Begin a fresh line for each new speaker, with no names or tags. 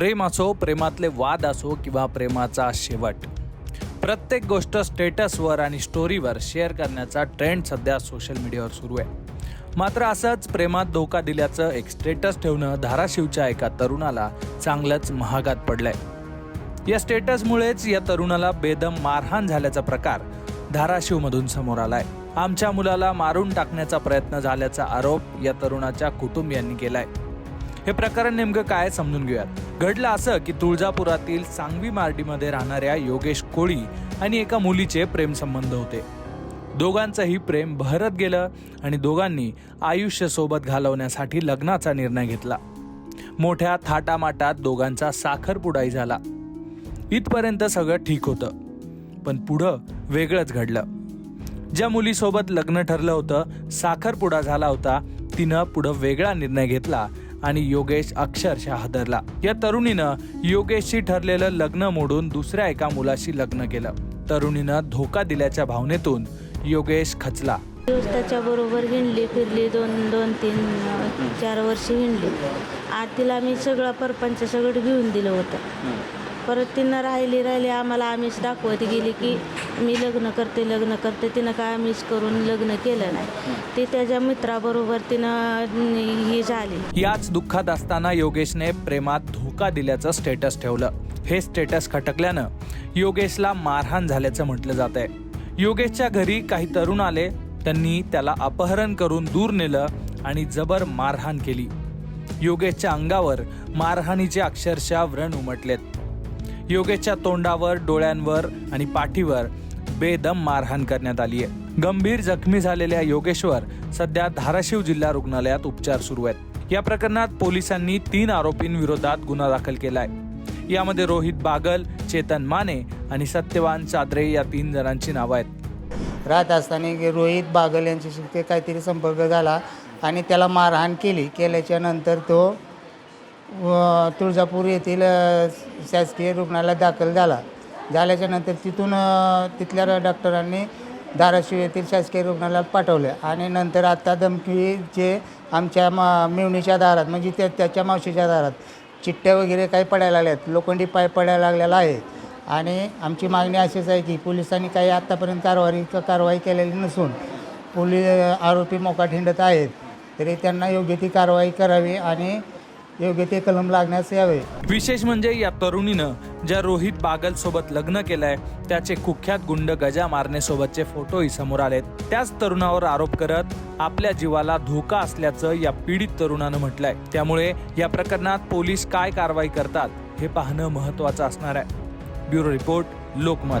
प्रेम असो प्रेमातले वाद असो किंवा प्रेमाचा शेवट. प्रत्येक गोष्ट स्टेटसवर आणि स्टोरीवर शेअर करण्याचा ट्रेंड सध्या सोशल मीडियावर सुरू आहे. मात्र असंच प्रेमात धोका दिल्याचं एक स्टेटस ठेवणं धाराशिवच्या एका तरुणाला चांगलंच महागात पडलंय. या स्टेटसमुळेच या तरुणाला बेदम मारहाण झाल्याचा प्रकार धाराशिवमधून समोर आलाय. आमच्या मुलाला मारून टाकण्याचा प्रयत्न झाल्याचा आरोप या तरुणाच्या कुटुंबियांनी केलाय. हे प्रकरण नेमकं काय समजून घेऊयात. घडलं असं की तुळजापुरातील सांगवी मार्डीमध्ये राहणाऱ्या योगेश कोळी आणि एका मुलीचे प्रेमसंबंध होते. दोघांचंही प्रेम बहरत गेलं आणि दोघांनी आयुष्य सोबत घालवण्यासाठी लग्नाचा निर्णय घेतला. मोठ्या थाटामाटात दोघांचा साखरपुडाही झाला. इथपर्यंत सगळं ठीक होतं पण पुढं वेगळंच घडलं. ज्या मुलीसोबत लग्न ठरलं होतं साखरपुडा झाला होता तिनं पुढं वेगळा निर्णय घेतला आणि योगेश अक्षरशः हादरला. या तरुणीनं योगेशशी ठरलेलं लग्न मोडून दुसऱ्या एका मुलाशी लग्न केलं. तरुणीनं धोका दिल्याच्या भावनेतून योगेश खचला.
दिवस त्याच्याबरोबर हिंडली फिरली दोन दोन तीन चार वर्ष हिंडली. आज तिला मी सगळं परपंच सगळं घेऊन दिलं होतं. परत तिनं राहिली राहिली आम्हाला आमिष दाखवत गेली की मी लग्न करते लग्न करते. तिनं काय आमिष करून लग्न केलं नाही. ती त्याच्या मित्राबरोबर तिनं ही झाली.
याच दुःखात असताना योगेशने प्रेमात धोका दिल्याचं स्टेटस ठेवलं. हे स्टेटस खटकल्यानं योगेशला मारहाण झाल्याचं म्हटलं जात आहे योगेशच्या घरी काही तरुण आले. त्यांनी त्याला अपहरण करून दूर नेलं आणि जबर मारहाण केली. योगेशच्या अंगावर मारहाणीचे अक्षरशः व्रण उमटलेत. योगेशच्या तोंडावर डोळ्यांवर आणि पाठीवर बेदम मारहाण करण्यात आली आहे. गंभीर जखमी झालेल्या योगेशवर सध्या धाराशिव जिल्हा रुग्णालयात उपचार सुरू आहेत. या प्रकरणात पोलिसांनी तीन आरोपींविरोधात गुन्हा दाखल केलाय. यामध्ये रोहित बागल चेतन माने आणि सत्यवान चादरे या तीन जणांची नावं आहेत.
राहत असताना रोहित बागल यांच्याशी ते काहीतरी संपर्क झाला आणि त्याला मारहाण केली. केल्याच्यानंतर तो व तुळजापूर येथील शासकीय रुग्णालयात दाखल झाला. झाल्याच्यानंतर तिथून तिथल्या डॉक्टरांनी धाराशिव येथील शासकीय रुग्णालयात पाठवले. आणि नंतर आत्ता धमकी जे आमच्या मा मिवणीच्या दारात म्हणजे त्या त्याच्या मावशीच्या दारात चिठ्ठ्या वगैरे काही पडायला लागल्यात लोखंडी पाय पडायला लागलेला आहे. आणि आमची मागणी अशीच आहे की पोलिसांनी काही आत्तापर्यंत कारवाई कारवाई केलेली नसून पोलीस आरोपी मोका ठिंडत आहेत. तरी त्यांना योग्य ती कारवाई करावी आणि योग्य ते कलम लागण्यास यावे.
विशेष म्हणजे या तरुणीनं ज्या रोहित बागल सोबत लग्न केलंय त्याचे कुख्यात गुंड गजा मारणे सोबतचे फोटोही समोर आलेत. त्याच तरुणावर आरोप करत आपल्या जीवाला धोका असल्याचं या पीडित तरुणानं म्हटलंय. त्यामुळे या प्रकरणात पोलीस काय कारवाई करतात हे पाहणं महत्वाचं असणार आहे. Bureau report Lokmat.